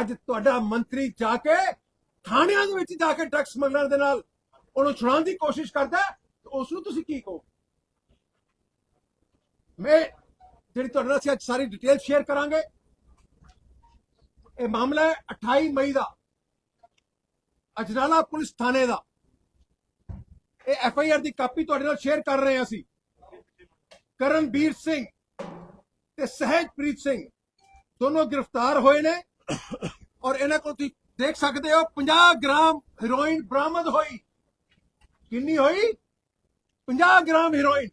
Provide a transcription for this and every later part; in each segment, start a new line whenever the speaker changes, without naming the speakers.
ਅੱਜ ਤੁਹਾਡਾ ਮੰਤਰੀ ਜਾ ਕੇ ਥਾਣਿਆਂ ਦੇ ਵਿੱਚ ਜਾ ਕੇ ਡਰੱਗ ਸਮਗਲਰ ਦੇ ਨਾਲ ਉਹਨੂੰ ਛੁਡਾਉਣ ਦੀ ਕੋਸ਼ਿਸ਼ ਕਰਦਾ ਹੈ, ਉਸ ਨੂੰ ਤੁਸੀਂ ਕੀ ਕਹੋ ਮੈਂ ਜਿਹੜੀ ਤੁਹਾਡੇ ਨਾਲ ਅਸੀਂ ਅੱਜ ਸਾਰੀ ਡਿਟੇਲ ਸ਼ੇਅਰ ਕਰਾਂਗੇ। ਇਹ ਮਾਮਲਾ ਹੈ 28 ਮਈ ਦਾ ਅਜਨਾਲਾ ਪੁਲਿਸ ਥਾਣੇ ਦਾ। ਇਹ ਐਫ ਆਈ ਆਰ ਦੀ ਕਾਪੀ ਤੁਹਾਡੇ ਨਾਲ ਸ਼ੇਅਰ ਕਰ ਰਹੇ ਹਾਂ ਅਸੀਂ। ਕਰਨਵੀਰ ਸਿੰਘ ਤੇ ਸਹਿਜਪ੍ਰੀਤ ਸਿੰਘ ਦੋਨੋਂ ਗ੍ਰਿਫਤਾਰ ਹੋਏ ਨੇ। ਔਰ ਇਹਨਾਂ ਕੋਲ ਤੁਸੀਂ ਦੇਖ ਸਕਦੇ ਹੋ 50 ਗ੍ਰਾਮ ਹੀਰੋਇਨ ਬਰਾਮਦ ਹੋਈ। ਕਿੰਨੀ ਹੋਈ? 50 ਗ੍ਰਾਮ ਹੀਰੋਇਨ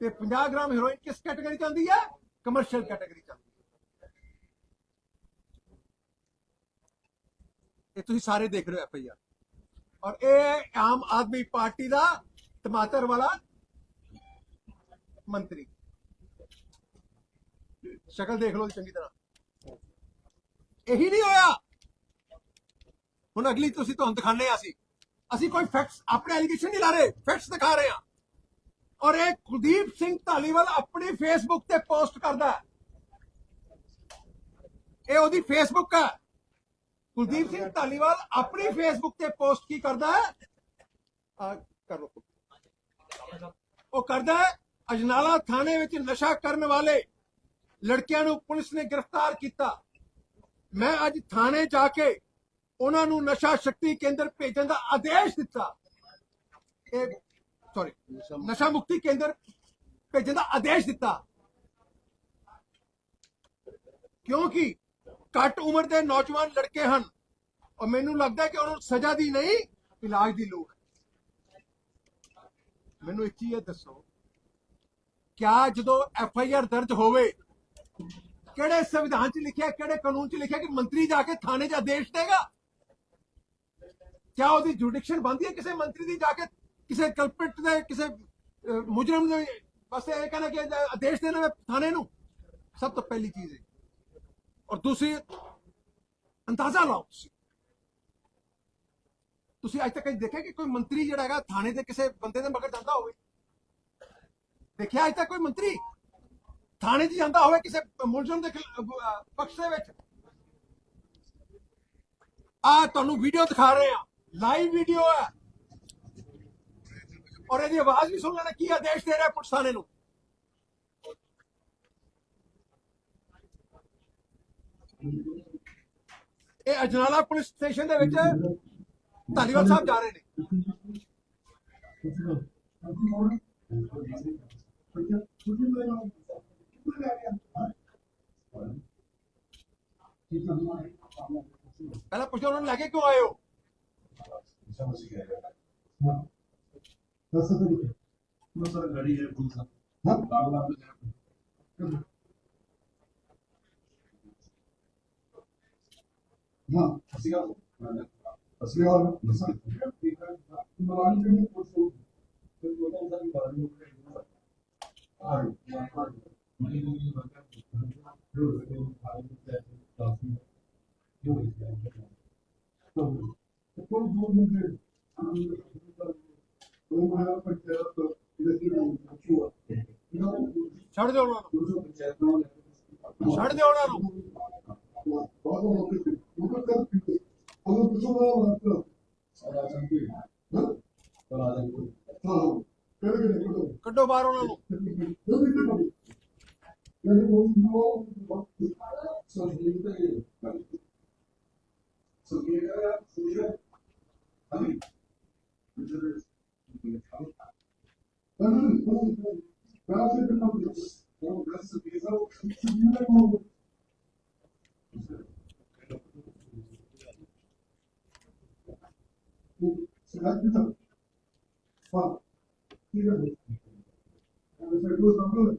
ਤੇ 50 ਗ੍ਰਾਮ ਹੀਰੋਇਨ ਕਿਸ ਕੈਟਾਗਰੀ ਚ ਆਉਂਦੀ ਹੈ? ਕਮਰਸ਼ੀਅਲ ਕੈਟਾਗਰੀ ਚ ਆਉਂਦੀ ਹੈ। ਇਹ ਤੁਸੀਂ ਸਾਰੇ ਦੇਖ ਰਹੇ ਹੋ ਐਫ ਆਈ ਆਰ ਔਰ ਇਹ ਆਮ ਆਦਮੀ ਪਾਰਟੀ ਦਾ ਟਮਾਟਰ ਵਾਲਾ ਮੰਤਰੀ। ਸ਼ਕਲ ਦੇਖ ਲਓ ਚੰਗੀ ਤਰ੍ਹਾਂ। ਇਹੀ ਨਹੀਂ ਹੋਇਆ। ਹੁਣ ਅਗਲੀ ਤੁਸੀਂ ਤੁਹਾਨੂੰ ਦਿਖਾਣੇ ਆ ਅਸੀਂ। ਅਸੀਂ ਕੋਈ ਫੈਕਟਸ ਆਪਣੇ ਐਲੀਗੇਸ਼ਨ ਨਹੀਂ ਲਾ ਰਹੇ ਫੈਕਟਸ ਦਿਖਾ ਰਹੇ ਹਾਂ। ਔਰ ਇਹ ਕੁਲਦੀਪ ਸਿੰਘ ਧਾਲੀਵਾਲ ਆਪਣੀ ਫੇਸਬੁੱਕ ਤੇ ਪੋਸਟ ਕਰਦਾ ਇਹ ਉਹਦੀ ਫੇਸਬੁੱਕ ਹੈ। ਕੁਲਦੀਪ ਸਿੰਘ ਧਾਲੀਵਾਲ ਆਪਣੀ ਫੇਸਬੁੱਕ ਤੇ ਪੋਸਟ ਕੀ ਕਰਦਾ ਹੈ? ਆ, ਕਰੋ ਉਹ ਕਰਦਾ ਹੈ, ਅਜਨਾਲਾ ਥਾਣੇ ਵਿੱਚ ਨਸ਼ਾ ਕਰਨ ਵਾਲੇ ਲੜਕਿਆਂ ਨੂੰ ਪੁਲਿਸ ਨੇ ਗ੍ਰਿਫਤਾਰ ਕੀਤਾ। ਮੈਂ ਅੱਜ ਥਾਣੇ ਜਾ ਕੇ ਉਹਨਾਂ ਨੂੰ ਨਸ਼ਾ ਸ਼ਕਤੀ ਕੇਂਦਰ ਭੇਜਣ ਦਾ ਆਦੇਸ਼ ਦਿੱਤਾ। ਇਹ ਸੌਰੀ ਨਸ਼ਾ ਮੁਕਤੀ ਕੇਂਦਰ ਭੇਜਣ ਦਾ ਆਦੇਸ਼ ਦਿੱਤਾ। ਕਿਉਂਕਿ ਘੱਟ ਉਮਰ ਦੇ ਨੌਜਵਾਨ ਲੜਕੇ ਹਨ ਔਰ ਮੈਨੂੰ ਲੱਗਦਾ ਕਿ ਉਹਨਾਂ ਨੂੰ ਸਜ਼ਾ ਦੀ ਨਹੀਂ, ਇਲਾਜ ਦੀ ਲੋੜ ਮੈਨੂੰ ਇੱਕ ਚੀਜ਼ ਇਹ ਦੱਸੋ। ਕਿਆ ਜਦੋਂ ਐਫ ਆਈ ਆਰ ਦਰਜ ਹੋਵੇ ਕਿਹੜੇ ਸੰਵਿਧਾਨ 'ਚ ਲਿਖਿਆ, ਕਿਹੜੇ ਕਾਨੂੰਨ 'ਚ ਲਿਖਿਆ ਕਿ ਮੰਤਰੀ ਜਾ ਕੇ ਥਾਣੇ 'ਚ ਆਦੇਸ਼ ਦੇਗਾ? ਕਿਆ ਉਹਦੀ ਜੁਡੀਕਸ਼ਨ ਬਣਦੀ ਹੈ ਕਿਸੇ ਮੰਤਰੀ ਦੀ ਜਾ ਕੇ? ਕਿਸੇ ਕਲਪਿਟ ਦੇ, ਕਿਸੇ ਮੁਜਰਮ ਦੇ ਬਸ ਇਹ ਕਹਿਣਾ ਕਿ ਆਦੇਸ਼ ਦੇਣਾ ਹੈ ਥਾਣੇ ਨੂੰ। ਸਭ ਤੋਂ ਪਹਿਲੀ ਚੀਜ਼ ਹੈ ਔਰ ਦੂਸਰੀ, ਅੰਦਾਜ਼ਾ ਲਾਓ ਤੁਸੀਂ। ਤੁਸੀਂ ਅੱਜ ਤੱਕ ਦੇਖਿਆ ਕਿ ਕੋਈ ਮੰਤਰੀ ਜਿਹੜਾ ਹੈਗਾ ਥਾਣੇ ਦੇ ਕਿਸੇ ਬੰਦੇ ਦੇ ਮਗਰ ਜਾਂਦਾ ਹੋਵੇ? ਦੇਖਿਆ ਅੱਜ ਤੱਕ ਕੋਈ ਮੰਤਰੀ? ਥਾਣੇ 'ਚ ਜਾਂਦਾ ਹੋਵੇ ਕਿਸੇ ਮੁਲਜ਼ਮ ਦੇ ਪਕਸ਼ ਦੇ ਵਿੱਚ। ਆ ਤੁਹਾਨੂੰ ਵੀਡੀਓ ਦਿਖਾ ਰਹੇ ਆ ਲਾਈਵ ਵੀਡੀਓ ਹੈ। ਔਰ ਇਹਦੀ ਆਵਾਜ਼ ਵੀ ਸੁਣ ਲੈਣਾ, ਕੀ ਆਦੇਸ਼ ਦੇ ਰਿਹਾ ਪੁਲਿਸ ਥਾਣੇ ਨੂੰ। ਇਹ ਅਜਨਾਲਾ ਪੁਲਿਸ ਸਟੇਸ਼ਨ ਦੇ ਵਿੱਚ ਧਾਲੀਵਾਲ ਸਾਹਿਬ ਜਾ ਰਹੇ ਨੇ। ਪਹਿਲਾਂ ਪੁੱਛਿਆ ਉਹਨਾਂ ਨੇ ਲੈ ਕੇ ਕਿਉਂ ਆਏ ਹੋ ਦੱਸੋ ਤੇ ਨਾ ਸਰ ਗੜੀ
ਹੈ ਪੁਲਿਸ ਹਾਂ ਕਾਗਲਾ ਤੋਂ ਜਾ ਹਾਂ ਅਸੀਂ ਆ ਅਸੀਂ ਆ ਦੱਸੋ ਮਲਾਨ ਜਿਹੜੀ ਪੁਲਿਸ ਉਹ
ਬੋਲਦਾ ਉਹਦਾ ਵੀ ਬਾਰੇ ਉਹ ਆ
ਹੋਇਆ ਪਰ ਜਰਾ ਤੇ ਖਰਾਬ ਸੁਣੀ ਦੇ ਕਲਰ ਵਿੱਚ ਨਹੀਂ ਦੀ ਇਹ Well, here it is. And if it
goes on,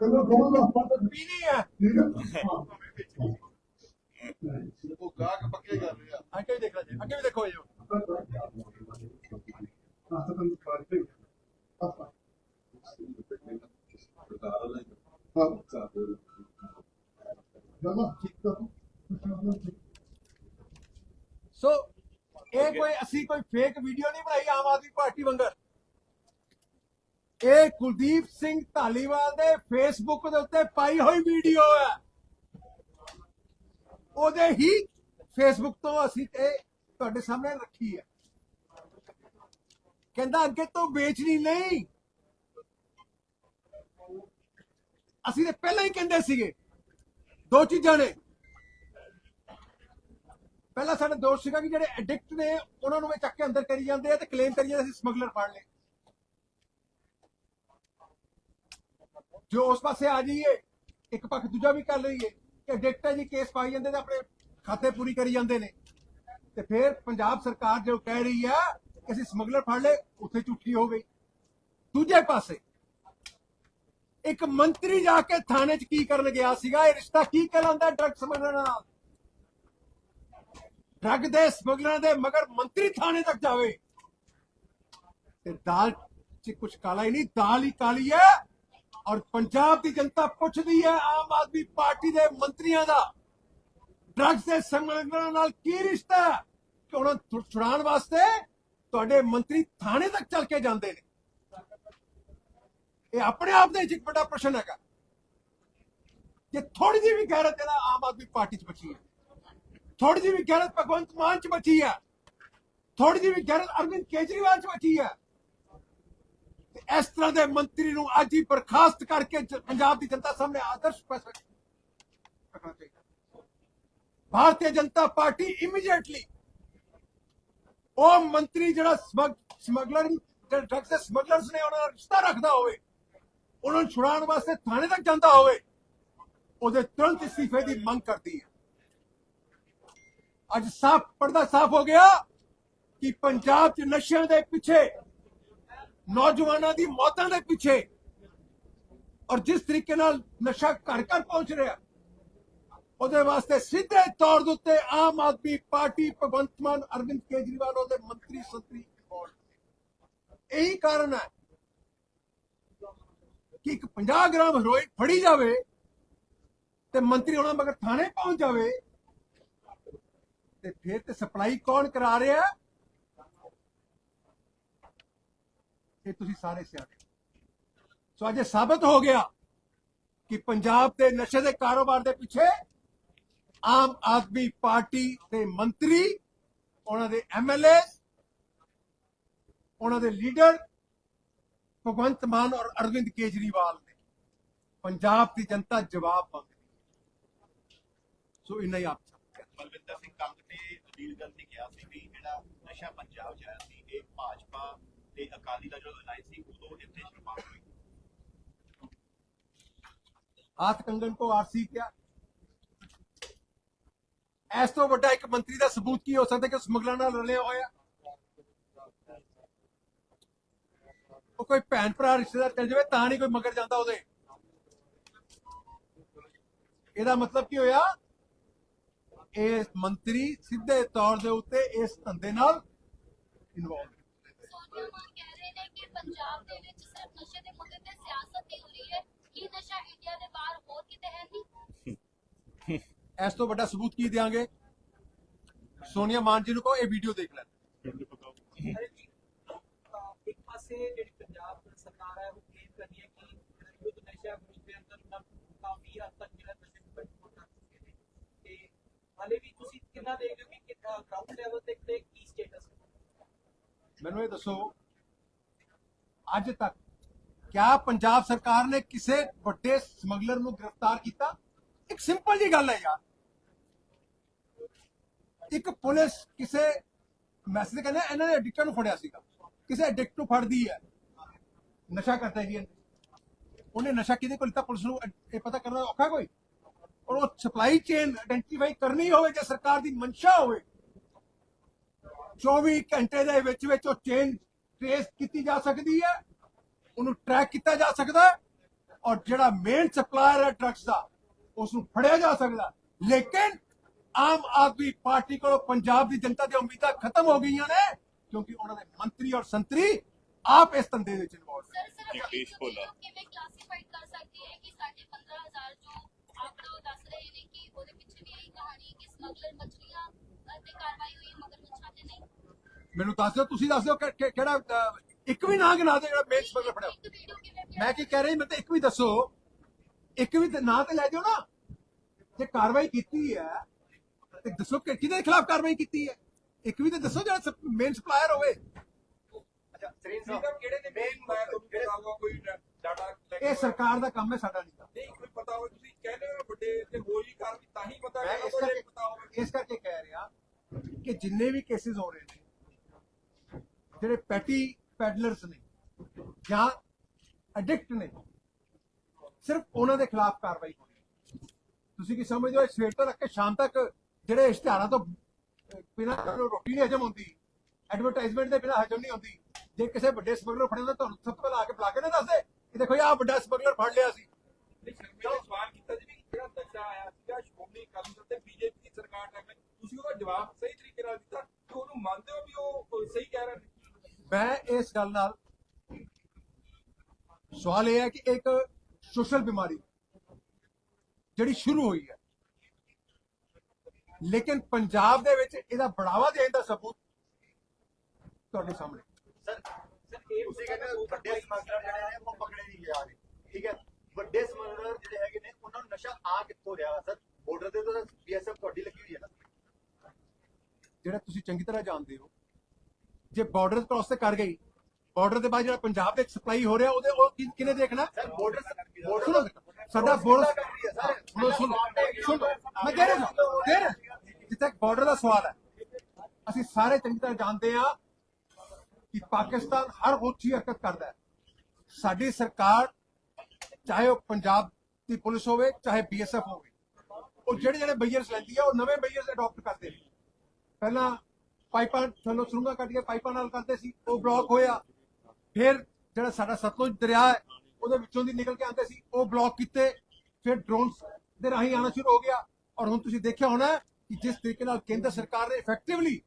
ਕਹਿੰਦਾ
ਬਹੁਤ ਆਪਾਂ ਤੇ
ਪੀਣੀ ਹੈ
ਠੀਕ ਹੈ
ਉਹ ਗਾਹਕ ਪੱਕੇ ਕਰ ਰਿਹਾ
ਅੱਗੇ ਵੀ ਦੇਖਣਾ ਜੀ ਅੱਗੇ ਵੀ ਦੇਖੋ ਜੀ।
ਹਾਂ। ਤਾਂ ਤੁਹਾਨੂੰ ਪਾਰ ਤੇ ਆਪਾਂ ਹਾਂ ਜਮਾ ਠੀਕ ਤਾਂ
ਸੋ ਇਹ ਕੋਈ ਅਸੀਂ ਕੋਈ ਫੇਕ ਵੀਡੀਓ ਨਹੀਂ ਬਣਾਈ ਆਮ ਆਦਮੀ ਪਾਰਟੀ ਵੰਗਰ। ਇਹ ਕੁਲਦੀਪ ਸਿੰਘ ਧਾਲੀਵਾਲ ਦੇ ਫੇਸਬੁੱਕ ਦੇ ਉੱਤੇ ਪਾਈ ਹੋਈ ਵੀਡੀਓ ਹੈ। ਉਹਦੇ ਹੀ ਫੇਸਬੁੱਕ ਤੋਂ ਅਸੀਂ ਇਹ ਤੁਹਾਡੇ ਸਾਹਮਣੇ ਰੱਖੀ ਹੈ। ਕਹਿੰਦਾ ਅੱਗੇ ਤੋਂ ਵੇਚਣੀ ਨਹੀਂ। ਅਸੀਂ ਤੇ ਪਹਿਲਾਂ ਹੀ ਕਹਿੰਦੇ ਸੀਗੇ, ਦੋ ਚੀਜ਼ਾਂ ਨੇ। ਪਹਿਲਾ ਸਾਡਾ ਦੋਸ਼ ਸੀਗਾ ਕਿ ਜਿਹੜੇ ਐਡਿਕਟ ਨੇ, ਉਹਨਾਂ ਨੂੰ ਇਹ ਚੱਕ ਕੇ ਅੰਦਰ ਕਰੀ ਜਾਂਦੇ ਆ ਤੇ ਕਲੇਮ ਕਰੀ ਜਾਂਦੇ ਅਸੀਂ ਸਮਗਲਰ ਫੜ ਲਏ। ਜੋ ਉਸ ਪਾਸੇ ਆ ਜਾਈਏ, ਇੱਕ ਪੱਖ ਦੂਜਾ ਵੀ ਕਰ ਲਈਏ, ਕਿ ਐਡਿਕਟ ਜੀ, ਕੇਸ ਪਾਈ ਜਾਂਦੇ ਨੇ, ਆਪਣੇ ਖਾਤੇ ਪੂਰੀ ਕਰੀ ਜਾਂਦੇ ਨੇ। ਤੇ ਫਿਰ ਪੰਜਾਬ ਸਰਕਾਰ ਜੋ ਕਹਿ ਰਹੀ ਆ ਕਿ ਅਸੀਂ ਸਮਗਲਰ ਫੜ ਲਏ, ਉੱਥੇ ਝੂਠੀ ਹੋ ਗਈ। ਦੂਜੇ ਪਾਸੇ, ਇੱਕ ਮੰਤਰੀ ਜਾ ਕੇ ਥਾਣੇ 'ਚ ਕੀ ਕਰਨ ਗਿਆ ਸੀਗਾ, ਇਹ ਰਿਸ਼ਤਾ ਕੀ ਕਹਿਲਾਉਂਦਾ ਡਰੱਗ ਸਮਗਲਰ ਨਾਲ? ਡਰੱਗ ਦੇ ਸਮਗਲਰਾਂ ਦੇ ਮਗਰ ਮੰਤਰੀ ਥਾਣੇ ਤੱਕ ਜਾਵੇ। ਤੇ ਦਾਲ 'ਚ ਕੁਝ ਕਾਲਾ ਹੀ ਨਹੀਂ, ਦਾਲ ਹੀ ਕਾਲੀ ਹੈ। ਔਰ ਪੰਜਾਬ ਦੀ ਜਨਤਾ ਪੁੱਛਦੀ ਹੈ, ਆਮ ਆਦਮੀ ਪਾਰਟੀ ਦੇ ਮੰਤਰੀਆਂ ਦਾ। ਡਰੱਗਸ ਦੇ ਸਮਗਲਰਾਂ ਨਾਲ ਕੀ ਰਿਸ਼ਤਾ ਹੈ? ਕਿ ਉਹਨਾਂ ਨੂੰ ਛੁਡਾਉਣ ਵਾਸਤੇ ਤੁਹਾਡੇ ਮੰਤਰੀ ਥਾਣੇ ਤੱਕ ਚੱਲ ਕੇ ਜਾਂਦੇ ਨੇ। ਇਹ ਆਪਣੇ ਆਪ ਦੇ ਵਿੱਚ ਇੱਕ ਵੱਡਾ ਪ੍ਰਸ਼ਨ ਹੈਗਾ। ਕਿ ਥੋੜੀ ਜਿਹੀ ਵੀ ਗੈਰਤ ਇਹਦਾ ਆਮ ਆਦਮੀ ਪਾਰਟੀ 'ਚ ਬਚੀ ਹੈ। ਥੋੜੀ ਜਿਹੀ ਵੀ ਗੈਰਤ ਭਗਵੰਤ ਮਾਨ 'ਚ ਬਚੀ ਹੈ। ਥੋੜੀ ਜਿਹੀ ਵੀ ਗੈਰਤ ਅਰਵਿੰਦ ਕੇਜਰੀਵਾਲ 'ਚ ਬਚੀ ਹੈ। ਇਸ ਤਰ੍ਹਾਂ ਦੇ ਮੰਤਰੀ ਨੂੰ ਅੱਜ ਹੀ ਬਰਖਾਸਤ ਕਰਕੇ ਪੰਜਾਬ ਦੀ ਜਨਤਾ ਸਾਹਮਣੇ ਆਦਰਸ਼ ਪੈਸ ਰੱਖਣਾ ਚਾਹੀਦਾ। ਭਾਰਤੀ ਜਨਤਾ ਪਾਰਟੀ ਇਮੀਡੀਏਟਲੀ ਉਹ ਮੰਤਰੀ ਜਿਹੜਾ ਸਮਗਲਰ ਡਰੱਗਸ ਦੇ ਸਮਗਲਰਸ ਨੇ ਉਹਨਾਂ ਨਾਲ ਰਿਸ਼ਤਾ ਰੱਖਦਾ ਹੋਵੇ, ਉਹਨਾਂ ਨੂੰ ਛੁਡਾਉਣ ਵਾਸਤੇ ਥਾਣੇ ਤੱਕ ਜਾਂਦਾ ਹੋਵੇ, ਉਹਦੇ ਤੁਰੰਤ ਅਸਤੀਫੇ ਦੀ ਮੰਗ ਕਰਦੀ ਹੈ। ਅੱਜ ਸਾਫ਼ ਪਰਦਾ ਸਾਫ਼ ਹੋ ਗਿਆ ਕਿ ਪੰਜਾਬ 'ਚ ਨਸ਼ਿਆਂ ਦੇ ਪਿੱਛੇ ਨੌਜਵਾਨਾਂ ਦੀ ਮੌਤਾਂ ਦੇ ਪਿੱਛੇ ਔਰ ਜਿਸ ਤਰੀਕੇ ਨਾਲ ਨਸ਼ਾ ਘਰ ਘਰ ਪਹੁੰਚ ਰਿਹਾ, ਉਹਦੇ ਵਾਸਤੇ ਸਿੱਧੇ ਤੌਰ ਦੇ ਉੱਤੇ ਆਮ ਆਦਮੀ ਪਾਰਟੀ ਭਗਵੰਤ ਮਾਨ, ਅਰਵਿੰਦ ਕੇਜਰੀਵਾਲ ਉਹਦੇ ਮੰਤਰੀ ਸੰਤਰੀ ਇਹੀ ਕਾਰਨ ਹੈ ਕਿ ਇੱਕ 50 ਗ੍ਰਾਮ ਹੈਰੋਇਨ ਫੜੀ ਜਾਵੇ ਤੇ ਮੰਤਰੀ ਉਹਨਾਂ ਮਗਰ ਥਾਣੇ ਪਹੁੰਚ ਜਾਵੇ ਤੇ ਫਿਰ ਤੇ ਸਪਲਾਈ ਕੌਣ ਕਰਾ ਰਿਹਾ ਹੈ? ਇਹ ਤੁਸੀਂ ਸਾਰੇ ਸਿਆਣੇ ਸੋ ਅੱਜ ਸਾਬਤ ਹੋ ਗਿਆ ਕਿ ਪੰਜਾਬ ਦੇ ਨਸ਼ੇ ਦੇ ਕਾਰੋਬਾਰ ਦੇ ਪਿੱਛੇ ਆਮ ਆਦਮੀ ਪਾਰਟੀ ਦੇ ਮੰਤਰੀ, ਉਹਨਾਂ ਦੇ ਐਮਐਲਏ ਉਹਨਾਂ ਦੇ ਲੀਡਰ ਭਗਵੰਤ ਮਾਨ ਔਰ ਅਰਵਿੰਦ ਕੇਜਰੀਵਾਲ ਨੇ ਪੰਜਾਬ ਦੀ ਜਨਤਾ ਜਵਾਬ ਮੰਗਦੀ ਹੈ। ਸੋ ਇੰਨਾ ਹੀ ਆਪ
ਬਲਵਿੰਦਰ ਸਿੰਘ ਕੰਗ ਤੇ ਅਬੀਲ ਗੱਲ ਨੇ ਕਿਹਾ ਸੀ ਵੀ ਜਿਹੜਾ ਨਸ਼ਾ ਪੰਜਾਬ ਚ ਆਇਆ ਸੀ, ਇਹ ਭਾਜਪਾ ਤੇ ਅਕਾਲੀ ਦਾ ਜਿਹੜਾ ਅਲਾਈਅੰਸ ਸੀ, ਉਦੋਂ ਇੱਥੇ ਸ਼ੁਰੂਆਤ ਹੋਈ
ਆਸ ਕੰਗਨ ਤੋਂ ਆਰਸੀ ਕਿਆ? ਐਸ ਤੋਂ ਵੱਡਾ ਇੱਕ ਮੰਤਰੀ ਦਾ ਸਬੂਤ ਕੀ ਹੋ ਸਕਦਾ ਕਿ ਸਮਗਲਰਾਂ ਨਾਲ ਰਲਿਆ ਹੋਇਆ? ਉਹ ਕੋਈ ਭੈਣ ਭਰਾ, ਰਿਸ਼ਤੇਦਾਰ ਚਲ ਜਾਵੇ, ਤਾਂ ਨਹੀਂ ਕੋਈ ਮਗਰ ਜਾਂਦਾ ਉਹਦੇ। ਇਹਦਾ ਮਤਲਬ ਕੀ ਹੋਇਆ? ਇਹ ਮੰਤਰੀ ਸਿੱਧੇ ਤੌਰ ਦੇ ਉੱਤੇ ਇਸ ਧੰਦੇ ਨਾਲ ਇਨਵੋਲਵ ਇਸ ਤੋਂ ਵੱਡਾ ਸਬੂਤ ਕੀ ਦੇਾਂਗੇ ਸੋਨੀਆ ਮਾਨ ਜੀ ਨੂੰ ਕਹੋ ਇਹ ਵੀਡੀਓ ਦੇਖ ਲੈਣ।
ਤਾਂ ਇੱਕ ਪਾਸੇ ਜਿਹੜੀ ਪੰਜਾਬ ਸਰਕਾਰ ਹੈ ਉਹ ਕਲੇਮ ਕਰਦੀ ਹੈ ਕਿ ਯੁੱਧ ਨਸ਼ਾ ਵਿਰੁੱਧ ਦੇ ਅੰਦਰ ਨਾ ਕਾਫੀ ਹੱਦ ਤੱਕ ਜਿਹੜਾ ਨਸ਼ੇ ਨੂੰ ਕੰਟਰੋਲ ਕਰ ਚੁੱਕੇ ਨੇ। ਤੇ ਹਾਲੇ ਵੀ ਤੁਸੀਂ ਕਿੰਨਾ ਦੇਖਦੇ ਹੋ ਕਿ ਗਰਾਊਂਡ ਲੈਵਲ ਤੇ ਕਿਤੇ ਕੀ ਸਟੇਟਸ ਹੈ
ਮੈਨੂੰ ਇਹ ਦੱਸੋ, ਅੱਜ ਤੱਕ ਕਿਆ ਪੰਜਾਬ ਸਰਕਾਰ ਨੇ ਕਿਸੇ ਵੱਡੇ ਸਮਗਲਰ ਨੂੰ ਗ੍ਰਿਫਤਾਰ ਕੀਤਾ? ਇੱਕ ਸਿੰਪਲ ਜੀ ਗੱਲ ਹੈ ਯਾਰ। ਇੱਕ ਪੁਲਿਸ ਕਿਸੇ ਮੈਸੇਜ ਕਹਿੰਦੇ, ਇਹਨਾਂ ਨੇ ਐਡਿਕਟਰ ਨੂੰ ਫੜਿਆ ਸੀਗਾ। ਕਿਸੇ ਐਡਿਕਟ ਨੂੰ ਫੜਦੀ ਹੈ। ਨਸ਼ਾ ਕਰਦਾ ਜੀ ਉਹਨੇ ਨਸ਼ਾ ਕਿਹਦੇ ਕੋਲ ਲਿੱਤਾ? ਪੁਲਿਸ ਨੂੰ ਇਹ ਪਤਾ ਕਰਨਾ ਔਖਾ ਕੋਈ? ਔਰ ਉਹ ਸਪਲਾਈ ਚੇਨ ਆਇਡੈਂਟੀਫਾਈ ਕਰਨੀ ਹੋਵੇ ਜੇ ਸਰਕਾਰ ਦੀ ਮਨਸ਼ਾ ਹੋਵੇ 24 ਘੰਟੇ ਦੇ ਵਿੱਚ ਵਿੱਚ ਉਹ ਚੇਨ ਟ੍ਰੇਸ ਕੀਤੀ ਜਾ ਸਕਦੀ ਹੈ ਉਹਨੂੰ ਟਰੈਕ ਕੀਤਾ ਜਾ ਸਕਦਾ ਹੈ ਔਰ ਜਿਹੜਾ ਮੇਨ ਸਪਲਾਇਰ ਹੈ ਡਰੱਗਸ ਦਾ ਉਸ ਨੂੰ ਫੜਿਆ ਜਾ ਸਕਦਾ ਲੇਕਿਨ ਆਮ ਆਦਮੀ ਪਾਰਟੀ ਕੋਲੋਂ ਪੰਜਾਬ ਦੀ ਜਨਤਾ ਦੀਆਂ ਉਮੀਦਾਂ ਖਤਮ ਹੋ ਗਈਆਂ ਨੇ ਕਿਉਂਕਿ ਉਹਨਾਂ ਦੇ ਮੰਤਰੀ ਔਰ ਸੰਤਰੀ ਆਪ ਇਸ ਧੰਦੇ ਵਿੱਚ ਇਨਵੋਲਵ
ਸਰ ਸਰ
ਜੀ,
ਅਸੀਂ
please
ਚੀਜ਼
ਬੋਲੋ।
ਨੂੰ ਕਿਵੇਂ ਕਲਾਸੀਫਾਈਡ ਕਰ ਸਕਦੇ ਹੈ ਕਿ ਸਾਡੇ 15000 ਜੋ ਉਹ ਦੱਸ ਰਹੇ ਨੇ ਕਿ ਉਹਦੇ ਪਿੱਛੇ ਵੀ ਇਹੀ ਕਹਾਣੀ ਹੈ ਕਿ ਸਮਗਲਰ ਮਛਲੀਆਂ ਤੇ ਕਾਰਵਾਈ ਹੋਈ ਹੈ ਮਗਰ ਮੁੱਛਾਂ ਤੇ ਨਹੀਂ।
ਮੈਨੂੰ ਦੱਸ ਦਿਓ ਤੁਸੀਂ ਦੱਸ ਦਿਓ ਕਿ- ਕਿ- ਕਿਹੜਾ ਅਹ, ਇੱਕ ਵੀ ਨਾਂ ਗਿਣਾ ਦਿਓ ਜਿਹੜਾ ਮੇਨ ਸਮਗਲਰ ਫੜਿਆ।
ਇੱਕ ਵੀਡੀਓ ਕਿਵੇਂ
ਮੈਂ ਕੀ ਕਹਿ ਰਹੀ ਮੈਂ ਤਾਂ ਇੱਕ ਵੀ ਦੱਸੋ ਇੱਕ ਵੀ ਤਾਂ ਨਾਂ ਤੇ ਲੈ ਦਿਓ ਨਾ। ਜੇ ਕਾਰਵਾਈ ਕੀਤੀ ਹੈ ਤੇ ਦੱਸੋ ਕਿ ਕਿਹਦੇ ਖਿਲਾਫ ਕਾਰਵਾਈ ਕੀਤੀ ਹੈ? ਇੱਕ ਵੀ ਤਾਂ ਦੱਸੋ ਜਿਹੜਾ ਮੇਨ ਸਪਲਾਇਰ ਹੋਵੇ।
ਅੱਛਾ ਸਰੀਨ
ਕਿਹੜੇ ਨੇ ਮੇਨ ਮੈਂ ਤੁਹਾਨੂੰ ਕੋਈ
ਇਹ ਸਰਕਾਰ ਦਾ ਕੰਮ ਹੈ ਸਾਡਾ ਨਹੀਂ ਕੰਮ।
ਨਹੀਂ ਕੋਈ ਪਤਾ ਹੋਵੇ ਤੁਸੀਂ ਕਹਿੰਦੇ ਹੋ ਵੱਡੇ ਤੇ ਹੋ ਹੀ ਕਰ ਤਾਂ ਹੀ ਪਤਾ
ਮੈਂ
ਹੈ
ਇਸ ਕਰਕੇ
ਪਤਾ ਹੋਵੇ।
ਇਸ ਕਰਕੇ ਕਹਿ ਰਿਹਾ ਕਿ ਜਿੰਨੇ ਵੀ ਕੇਸਿਸ ਹੋ ਰਹੇ ਨੇ ਜਿਹੜੇ ਪੈਟੀ ਪੈਡਲਰਸ ਨੇ ਜਾਂ ਐਡਿਕਟ ਨੇ ਸਿਰਫ ਉਹਨਾਂ ਦੇ ਖਿਲਾਫ ਕਾਰਵਾਈ ਹੋਣੀ ਤੁਸੀਂ ਕੀ ਸਮਝਦੇ ਹੋ ਸਵੇਰ ਤੋਂ ਲੈ ਕੇ ਸ਼ਾਮ ਤੱਕ ਜਿਹੜੇ ਇਸ਼ਤਿਹਾਰਾਂ ਤੋਂ ਬਿਨਾਂ ਰੋਟੀ ਨਹੀਂ ਹਜਮ ਹੁੰਦੀ ਐਡਵਰਟਾਈਜ਼ਮੈਂਟ ਦੇ ਬਿਨਾਂ ਹਜਮ ਨਹੀਂ ਹੁੰਦੀ ਜੇ ਕਿਸੇ ਵੱਡੇ ਸਮਗਲਰ ਫੜਿਆ ਤਾਂ ਤੁਹਾਨੂੰ ਸਭ ਤੋਂ ਆ ਕੇ ਬੁਲਾ ਕੇ ਨਾ ਦੱਸਦੇ ਕਿ ਦੇਖੋ ਆ ਵੱਡਾ ਸਮਗਲਰ ਫੜ ਲਿਆ ਸੀ।
ਨਹੀਂ ਸ਼ਰਮੀ ਨੇ ਸਵਾਲ ਕੀਤਾ ਜੀ ਵੀ ਜਿਹੜਾ ਨਸ਼ਾ ਆਇਆ ਸੀਗਾ ਸ਼੍ਰੋਮਣੀ ਅਕਾਲੀ ਦਲ ਤੇ ਬੀਜੇਪੀ ਦੀ ਸਰਕਾਰ ਟਾਈਮ ਤੁਸੀਂ ਉਹਦਾ ਜਵਾਬ ਸਹੀ ਤਰੀਕੇ ਨਾਲ ਦਿੱਤਾ ਕਿ ਉਹਨੂੰ ਮੰਨਦੇ ਹੋ ਵੀ ਉਹ ਸਹੀ ਕਹਿ ਰਹੇ ਨੇ?
ਮੈਂ ਇਸ ਗੱਲ ਨਾਲ ਸਵਾਲ ਇਹ ਹੈ ਕਿ ਇੱਕ ਸੋਸ਼ਲ ਬਿਮਾਰੀ ਜਿਹੜੀ ਸ਼ੁਰੂ ਹੋਈ ਹੈ ਲੇਕਿਨ ਪੰਜਾਬ ਦੇ ਵਿੱਚ ਇਹਦਾ ਬੜਾਵਾ ਦੇਣ ਦਾ ਸਬੂਤ ਤੁਹਾਡੇ ਸਾਹਮਣੇ।
ਸਰ
ਸਰ ਇਹ
ਤੁਸੀਂ ਕਹਿੰਦੇ ਵੱਡੇ ਸਮਗਲਰ ਜਿਹੜੇ ਨੇ ਉਹ ਜਾ ਰਹੇ। ਠੀਕ ਹੈ? ਵੱਡੇ ਸਮਗਲਰ ਜਿਹੜੇ ਹੈਗੇ ਨੇ ਉਹਨਾਂ ਨੂੰ ਨਸ਼ਾ ਆ ਕਿੱਥੋਂ ਰਿਹਾ ਸਰ? ਬਾਰਡਰ ਤੇ ਤਾਂ ਬੀਐਸਐਫ ਤੁਹਾਡੀ ਲੱਗੀ ਹੋਈ ਹੈ ਨਾ?
ਜਿਹੜਾ ਤੁਸੀਂ ਚੰਗੀ ਤਰ੍ਹਾਂ ਜਾਣਦੇ ਹੋ ਜੇ ਬਾਰਡਰ ਕ੍ਰਾਸ ਤੇ ਕਰ ਗਈ ਬਾਰਡਰ ਦੇ ਬਾਅਦ ਜਿਹੜਾ ਪੰਜਾਬ ਦੇ ਸਪਲਾਈ ਹੋ ਰਿਹਾ ਉਹਦੇ ਉਹ ਕਿ- ਕਿਹਨੇ ਦੇਖਣਾ?
ਸਰ ਬਾਰਡਰ ਬਾਰਡਰ
ਸਾਡਾ ਬੋਰਡ ਸੁਣੋ ਸੁਣੋ ਸੁਣੋ ਮੈਂ ਕਹਿ ਰਿਹਾ ਰਿਹਾ ਜਿੱਥੇ ਬਾਰਡਰ ਦਾ ਸਵਾਲ ਹੈ ਅਸੀਂ ਸਾਰੇ ਚੰਗੀ ਤਰ੍ਹਾਂ ਜਾਣਦੇ ਹਾਂ ਕਿ ਪਾਕਿਸਤਾਨ ਹਰ ਉੱਚੀ ਹਰਕਤ ਕਰਦਾ ਹੈ। ਸਾਡੀ ਸਰਕਾਰ, ਚਾਹੇ ਉਹ ਪੰਜਾਬ ਦੀ ਪੁਲਿਸ ਹੋਵੇ, ਚਾਹੇ ਬੀਐਸਐਫ ਹੋਵੇ, ਉਹ ਜਿਹੜੇ ਜਿਹੜੇ ਬਈਅਰਸ ਲੈਂਦੀ ਆ, ਉਹ ਨਵੇਂ ਬਈਅਰਸ ਅਡਾਪਟ ਕਰਦੇ ਨੇ। ਪਹਿਲਾਂ ਪਾਈਪਾਂ ਚਲੋ ਸੁਰੰਗਾਂ ਕੱਢ ਕੇ ਪਾਈਪਾਂ ਨਾਲ ਕਰਦੇ ਸੀ, ਉਹ ਬਲੌਕ ਹੋਇਆ। ਫਿਰ ਜਿਹੜਾ ਸਾਡਾ ਸਤਲੁਜ ਦਰਿਆ ਹੈ, ਉਹਦੇ ਵਿੱਚੋਂ ਦੀ ਨਿਕਲ ਕੇ ਆਉਂਦੇ ਸੀ, ਉਹ ਬਲੌਕ ਕੀਤੇ। ਫਿਰ ਡਰੋਨਸ ਦੇ ਰਾਹੀਂ ਆਣਾ ਸ਼ੁਰੂ ਹੋ ਗਿਆ। ਔਰ ਹੁਣ ਤੁਸੀਂ ਦੇਖਿਆ ਹੋਣਾ ਕਿ ਜਿਸ ਤਰੀਕੇ ਨਾਲ ਕੇਂਦਰ ਸਰਕਾਰ ਨੇ ਇਫੈਕਟਿਵਲੀ